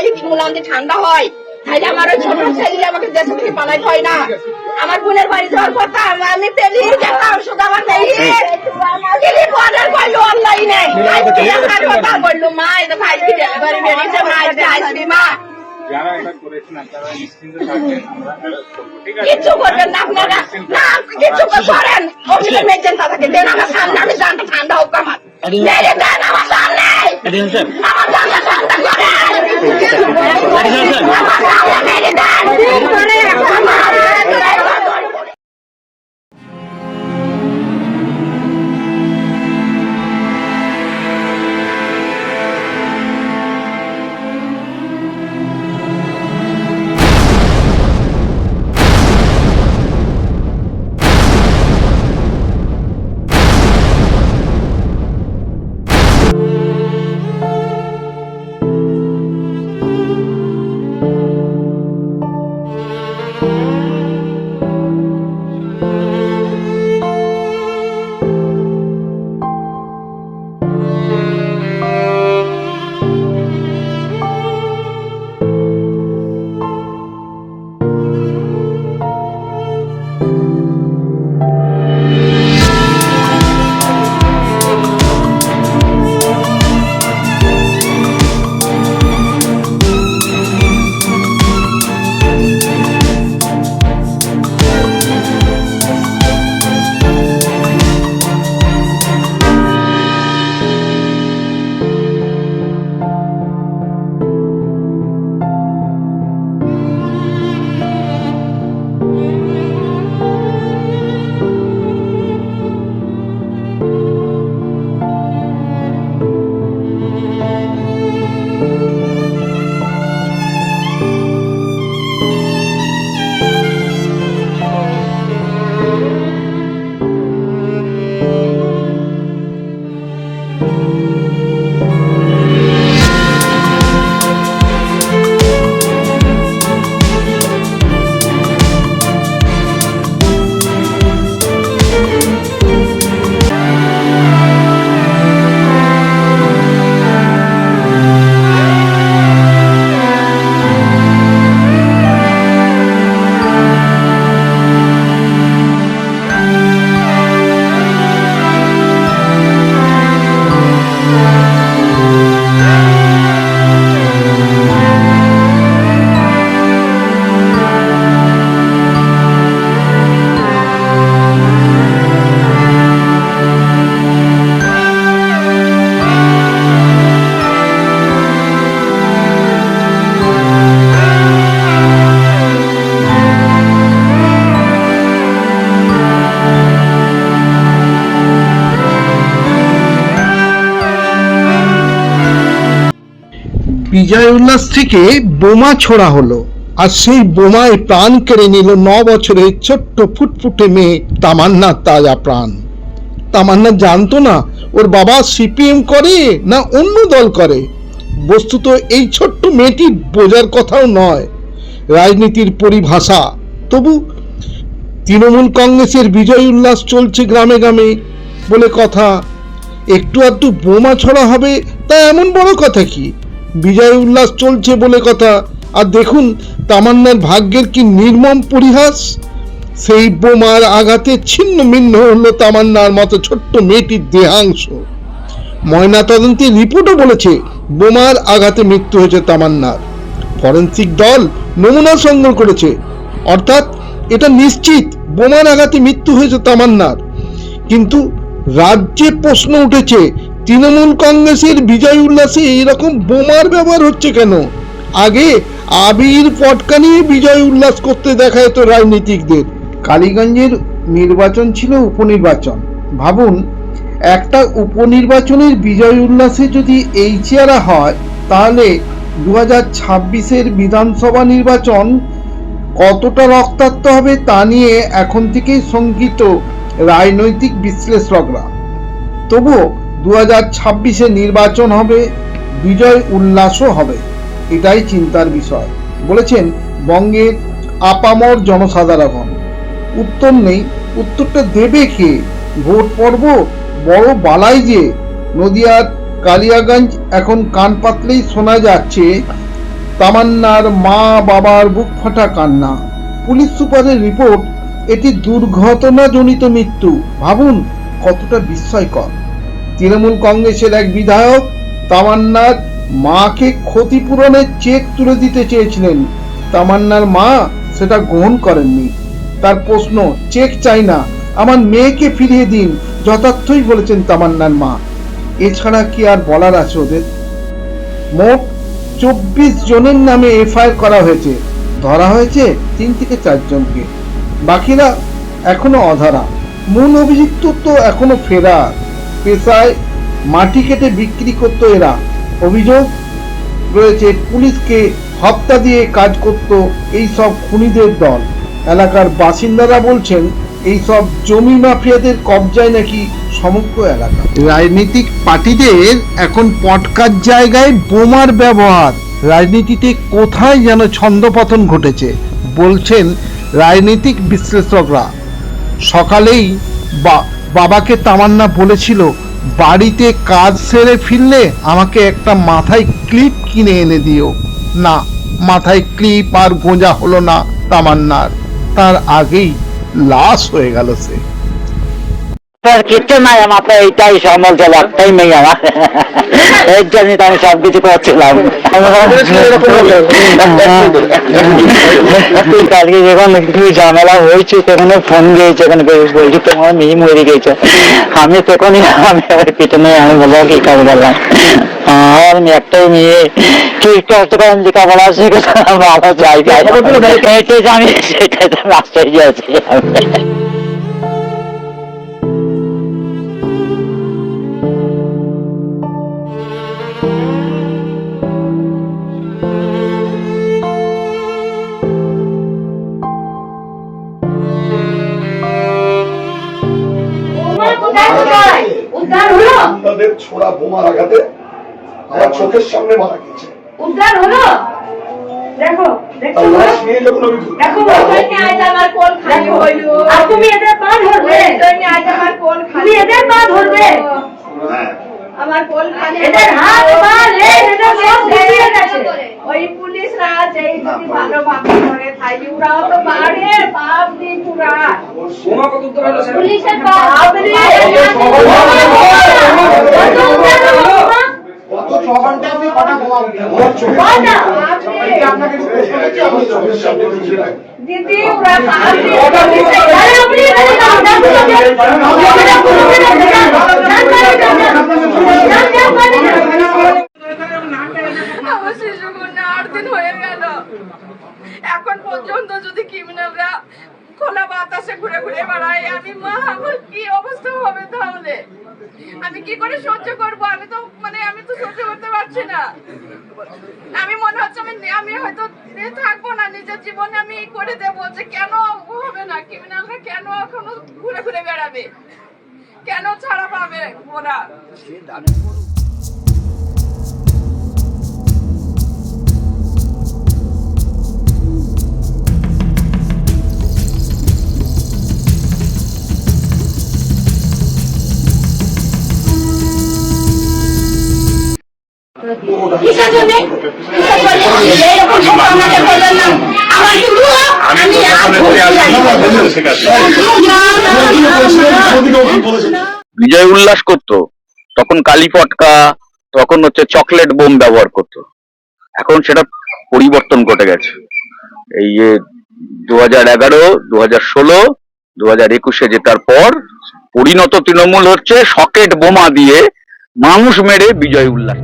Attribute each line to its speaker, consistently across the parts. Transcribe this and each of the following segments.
Speaker 1: খাইলে ঠান্ডা হয়। তাইলে আমার ওই ছোট ছেলে আমাকে দেশে থেকে পালাইতে হয় না। আমার বোনের বাড়ি যাওয়ার কথা আমি পেলি যেতাম শুধু আমার অনলাইনে কথা বলল মা এটা ডেলিভারি বেরিয়েছে মা এটা আসবি মা করবেন না আপনারা। না কিচ্ছু করেন। অফিসে মেজেন তাদেরকে দেন আমার সামনে আমি জানটা ঠান্ডা হোক আমার। দেন আমার সামনে। আমার জানটা ঠান্ডা করেন
Speaker 2: বিজয় উল্লাস থেকে বোমা ছোড়া হলো। আর সেই বোমায় প্রাণ কেড়ে নিল ন বছরের ছোট্ট ফুটফুটে মেয়ে তামান্নার তাজা প্রাণ। তামান্না জানতো না ওর বাবা সিপিএম করে না অন্য দল করে। বস্তুত এই ছোট্ট মেয়েটি বোঝার কথাও নয়। রাজনীতির পরিভাষা। তবু তৃণমূল কংগ্রেসের বিজয় উল্লাস চলছে গ্রামে গ্রামে বলে কথা। একটু আধটু বোমা ছড়া হবে তা এমন বড় কথা কি? বিজয় উল্লাস চলছে বলে কথা। আর দেখুন, তামান্নার ভাগ্যের কি নির্মম পরিহাস। সেই বোমার আঘাতে ছিন্ন ভিন্ন হলো তামান্নার মতো ছোট্ট মেয়েটির দেহাংশ। ময়না তদন্তের রিপোর্টও বলেছে, বোমার আঘাতে মৃত্যু হয়েছে তামান্নার। ফরেন্সিক দল নমুনা সংগ্রহ করেছে। অর্থাৎ এটা নিশ্চিত, বোমার আঘাতে মৃত্যু হয়েছে তামান্নার। কিন্তু রাজ্যে প্রশ্ন উঠেছে তৃণমূল কংগ্রেসের বিজয় উল্লাসে এইরকম বোমার ব্যবহার হচ্ছে কেন? আগে আবির পটকা নিয়ে বিজয় উল্লাস করতে দেখা যেত রাজনীতিকদের। কালীগঞ্জের নির্বাচন ছিল উপনির্বাচন। ভাবুন, একটা উপনির্বাচনের বিজয় উল্লাসে যদি এই চেহারা হয়, তাহলে দু হাজার ছাব্বিশের বিধানসভা নির্বাচন কতটা রক্তাক্ত হবে তা নিয়ে এখন থেকেই শঙ্কিত রাজনৈতিক বিশ্লেষকরা। তবুও দু হাজার ছাব্বিশে নির্বাচন হবে, বিজয় উল্লাসও হবে, এটাই চিন্তার বিষয়। বলেছেন বঙ্গের আপামর জনসাধারণ। উত্তর নেই, উত্তরটা দেবে কে? ভোট পর্ব বড় বালাই যে। নদিয়ার কালিয়াগঞ্জ এখন কান পাতলেই শোনা যাচ্ছে, তামান্নার মা বাবার বুক ফাটা কান্না। পুলিশ সুপারের রিপোর্ট, এটি দুর্ঘটনাজনিত মৃত্যু। ভাবুন কতটা বিস্ময়কর। তৃণমূল কংগ্রেসের এক বিধায়ক তামান্নার মাকে ক্ষতিপূরণের চেক তুলে দিতে চেয়েছিলেন। তামান্নার মা সেটা গ্রহণ করেননি। তার প্রশ্ন, চেক চাই না, আমার মেয়েকে ফিরিয়ে দিন যথার্থই বলেছেন তামান্নার মা। এছাড়া কি আর বলার আছে ওদের? মোট চব্বিশ জনের নামে এফআইআর করা হয়েছে। ধরা হয়েছে তিন থেকে চারজনকে বাকিরা এখনও অধরা। মূল অভিযুক্ত তো এখনও ফেরার। পেশায় মাটি কেটে বিক্রি করতো এরা। অভিযোগ রয়েছে, পুলিশকে হপ্তা দিয়ে কাজ করত এই সব খুনিদের দল। এলাকার বাসিন্দারা বলছেন এই সব জমি মাফিয়াদের কবজায় নাকি সমগ্র এলাকা। রাজনৈতিক পার্টিদের এখন পটকার জায়গায় বোমার ব্যবহার। রাজনীতিতে কোথায় যেন ছন্দপতন ঘটেছে, বলছেন রাজনৈতিক বিশ্লেষকরা। সকালেই বা- বাবাকে তামান্না বলেছিল, বাড়িতে কাজ সেরে ফিরলে আমাকে একটা মাথায় ক্লিপ কিনে এনে দিও। না, মাথায় ক্লিপ আর গোঁজা হলো না তামান্নার। তার আগেই লাশ হয়ে গেল সে।
Speaker 3: স্যার কিচ্ছু নাই আমার এইটাই সম্বল ছিল একটাই মেয়ে আমার। এর জন্যই আমি সব করছিলাম। কালকে যখন একটু ঝামেলা হয়েছে তখন ফোন দিয়েছে ওখানে বলছি তোমার মেয়ে মরে গেছে। আমি তখনই আমি ওর পিছনে আমি বলব কি কাজ করলাম? আর আমি একটাই মেয়ে। কি শিখেছে ভালো চাই। আমি সেটাই তো আশ্চর্য আছি।
Speaker 4: ছোড়া বোমার আঘাতে আমার চোখের সামনে মারা গেছে
Speaker 5: উদ্ধার হলো? দেখো দেখো আজ আমার কোল খালি হইল আর তুমি এদের পা ধরবে। তুমি আজ আমার কোল খালি এদের পা ধরবে।
Speaker 4: হ্যাঁ।
Speaker 5: আমার কোল খালি এদের হাত পা লেজ এদের সব গুটিয়ে গেছে। ওই পুলিশরা যেই যদি ভালো ভাবে করে থাকি ওরাও তো বাড়ে বাপ দি পুরা পুলিশের বাপ রে
Speaker 4: কত ছ ঘণ্টা আপনি কটা যে রাখি
Speaker 5: দিদি ওরা বাপ রে আরে আপনি এখানে যাও দেখো
Speaker 6: আমার শিশু কন্যা আট দিন হয়ে গেল। এখন পর্যন্ত যদি ক্রিমিনালরা খোলা বাতাসে ঘুরে ঘুরে বেড়ায়, আমি মা, আমার কি অবস্থা হবে তাহলে? আমি কি করে সহ্য করব? আমি তো মানে আমি তো সহ্য করতে পারছি না। আমি মনে হচ্ছে আমি আমি হয়তো থাকব না, নিজের জীবনে আমি করে দেবো যে কেন হবে না? ক্রিমিনালরা কেন এখনও ঘুরে ঘুরে বেড়াবে? কেন ছাড়া পাবে ওরা?
Speaker 7: বিজয় উল্লাস করত, তখন কালী পটকা তখন হচ্ছে চকলেট বোম ব্যবহার করত। এখন সেটা পরিবর্তন ঘটে গেছে। এই যে দু হাজার এগারো দু হাজার ষোলো দু হাজার একুশে জেতার পর পরিণত তৃণমূল হচ্ছে সকেট বোমা দিয়ে মানুষ মেরে বিজয় উল্লাস।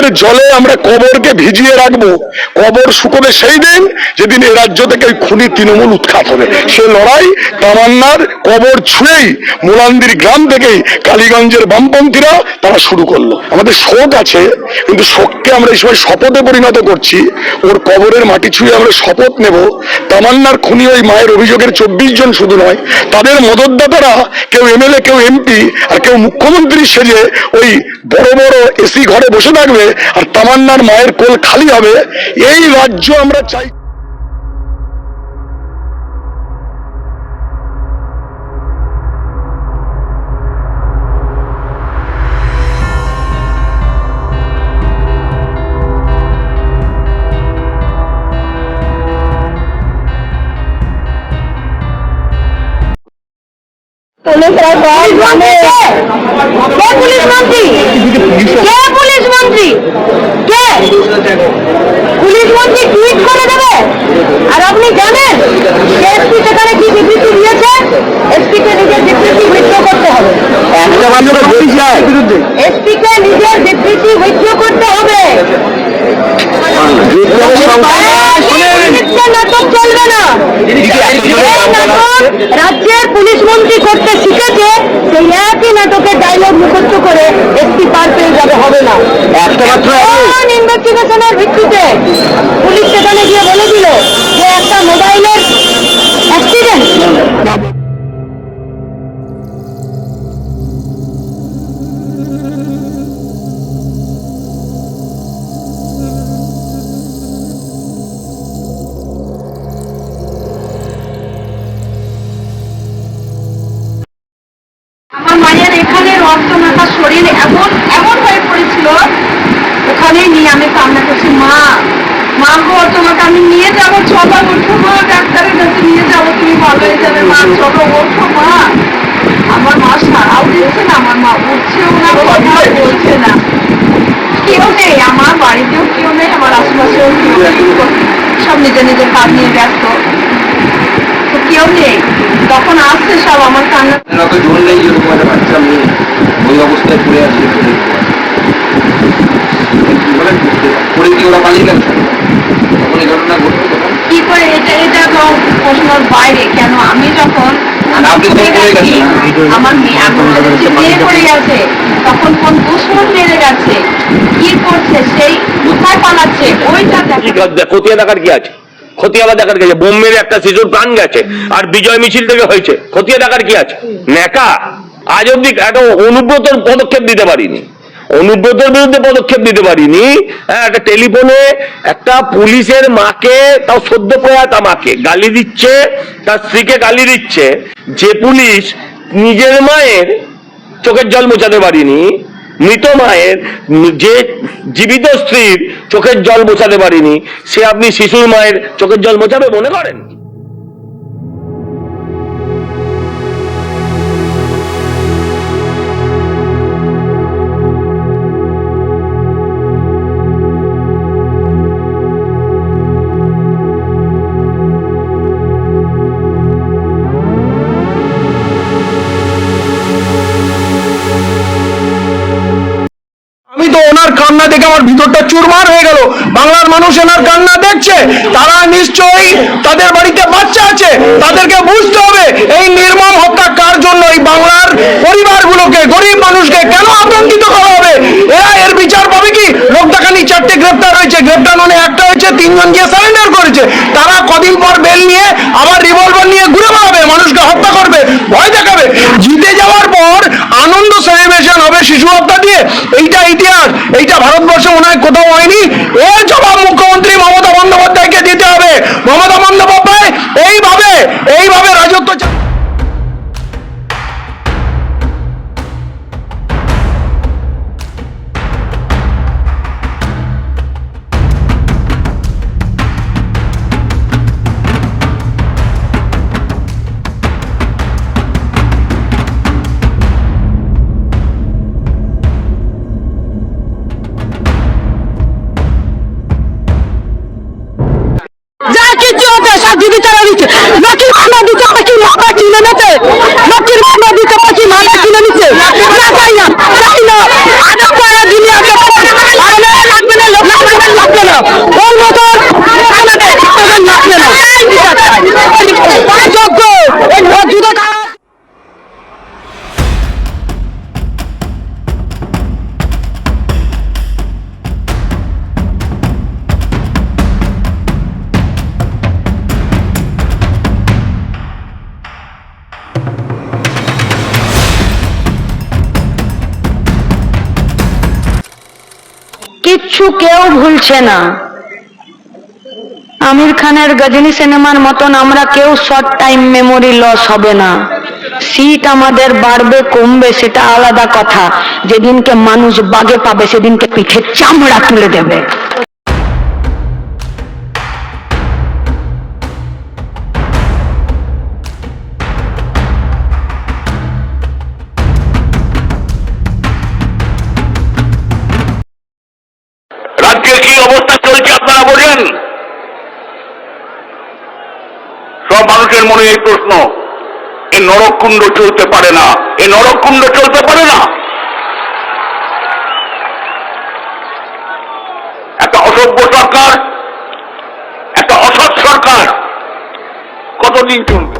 Speaker 4: চোখের জলে আমরা কবরকে ভিজিয়ে রাখব। কবর শুকোবে সেই দিন যেদিন এ রাজ্য থেকে ওই খুনি তৃণমূল উৎখাত হবে। সে লড়াই, তামান্নার কবর ছুঁয়েই মোলান্দির গ্রাম থেকেই কালীগঞ্জের বামপন্থীরা তারা শুরু করল। আমাদের শোক আছে, কিন্তু শোককে আমরা এই সময় শপথে পরিণত করছি। ওর কবরের মাটি ছুঁয়ে আমরা শপথ নেব। তামান্নার খুনি ওই মায়ের অভিযোগের চব্বিশ জন শুধু নয়, তাদের মদতদাতারা, কেউ এমএলএ, কেউ এমপি, আর কেউ মুখ্যমন্ত্রী সেজে ওই বড় বড় এসি ঘরে বসে থাকবে আর তামান্নার মায়ের কোল খালি হবে এই রাজ্য আমরা চাই।
Speaker 5: পুলিশ মন্ত্রী কে পুলিশ মন্ত্রী কে? পুলিশ মন্ত্রী টুইট করে দেবে। আর আপনি জানেন এসপি সেখানে কি বিবৃতি দিয়েছে? এসপি কে নিজের বিবৃতি উইথড্র করতে হবে। এসপি কে নিজের বিবৃতি উইথড্র করতে হবে। নাটক চলবে না। রাজ্যের পুলিশ মন্ত্রী করতে শিখেছে সেই একই নাটকের ডায়লগ মুখস্থ করে একটি পার পেয়ে যাবে হবে না। ইনভেস্টিগেশনের ভিত্তিতে পুলিশ সেখানে গিয়ে বলে দিল যে একটা মোবাইলের মা। আমার মা সারাও দিচ্ছে না আমার মা উঠছেও না কথা বলছে না। কেউ নেই আমার বাড়িতেও কেউ নেই আমার আশেপাশেও কেউ নেই। সব নিজের নিজের কাজ নিয়ে ব্যস্ত। তো কেউ নেই। তখন আসছে সব আমার কান্না।
Speaker 8: জোর নেই যেরকম একটা বাচ্চা মেয়ে ওই অবস্থায় পড়ে আছে পড়ে কি ওরা পালিয়ে গেল? তখন এই ঘটনা তখন
Speaker 5: কি করে এটা এটা তো প্রশ্নের বাইরে কেন আমি যখন
Speaker 8: আর আপনি তো
Speaker 5: পড়ে
Speaker 8: পড়ে
Speaker 5: গেছি,
Speaker 8: গেছেন।
Speaker 5: আমার মেয়ে আমি বলে দিচ্ছি, মেয়ে পড়ে গেছে তখন কোন দুশ্মন মেরে গেছে কি করছে সেই কোথায় পালাচ্ছে ওইটা
Speaker 9: কি
Speaker 5: দেখা
Speaker 9: কর- খতিয়ে দেখার কি আছে? খতিয়ে দেখার কি বোম মেরে একটা শিশুর প্রাণ গেছে আর বিজয় মিছিল থেকে হয়েছে। খতিয়ে দেখার কি আছে? নেকা? আজ অব্দি একটা অনুব্রতর পদক্ষেপ দিতে পারিনি। অনুব্রতর বিরুদ্ধে পদক্ষেপ দিতে পারিনি। হ্যাঁ একটা টেলিফোনে একটা পুলিশের মাকে, তাও সদ্য প্রয়াত মাকে গালি দিচ্ছে, তার স্ত্রীকে গালি দিচ্ছে। যে পুলিশ নিজের মায়ের চোখের জল মোছাতে পারিনি, মৃত মায়ের যে জীবিত স্ত্রীর চোখের জল মোছাতে পারিনি, সে আপনি শিশুর মায়ের চোখের জল মোছাবে মনে করেন?
Speaker 10: কান্না ভিতরটা চুরমার হয়ে গেল। বাংলার মানুষ ওনার কান্না দেখছে। তারা নিশ্চয়ই তাদের বাড়িতে বাচ্চা আছে। তাদেরকে বুঝতে হবে এই নির্মম হত্যা কার জন্য? এই বাংলার পরিবারগুলোকে, গরিব মানুষকে কেন আতঙ্কিত করা হবে? এরা এর বিচার পাবে কি? লোকটাখানি চারটে গ্রেপ্তার হয়েছে। গ্রেপ্তার মানে একটা হয়েছে, তিনজন গিয়ে সারেন্ডার করেছে। তারা কদিন পর বেল নিয়ে আবার রিভলভার নিয়ে ঘুরে বেড়াবে। মানুষকে হত্যা করবে, ভয় দেখাবে। জিতে যাওয়ার সেলিব্রেশন হবে শিশু হত্যা দিয়ে এইটা ইতিহাস, এইটা ভারতবর্ষে হয় কোথাও হয়নি। এর জবাব মুখ্যমন্ত্রী মমতা বন্দ্যোপাধ্যায়কে দিতে হবে। মমতা বন্দ্যোপাধ্যায় এইভাবে এইভাবে
Speaker 5: ওর মতন
Speaker 11: আমাদের কেউ ভুলছে না। আমির খানের গজনী সিনেমার মতন আমরা কেউ শর্ট টাইম মেমোরি লস হবে না। সিট আমাদের বাড়বে, কমবে, সেটা আলাদা কথা। যেদিনকে মানুষ বাগে পাবে, সেদিনকে পিঠে চামড়া তুলে দেবে।
Speaker 7: সব মানুষের মনে এই প্রশ্ন, এ নরকুণ্ড চলতে পারে না, এ নরকুণ্ড চলতে পারে না। একটা অসভ্য সরকার, একটা অসৎ সরকার, কতদিন চলবে?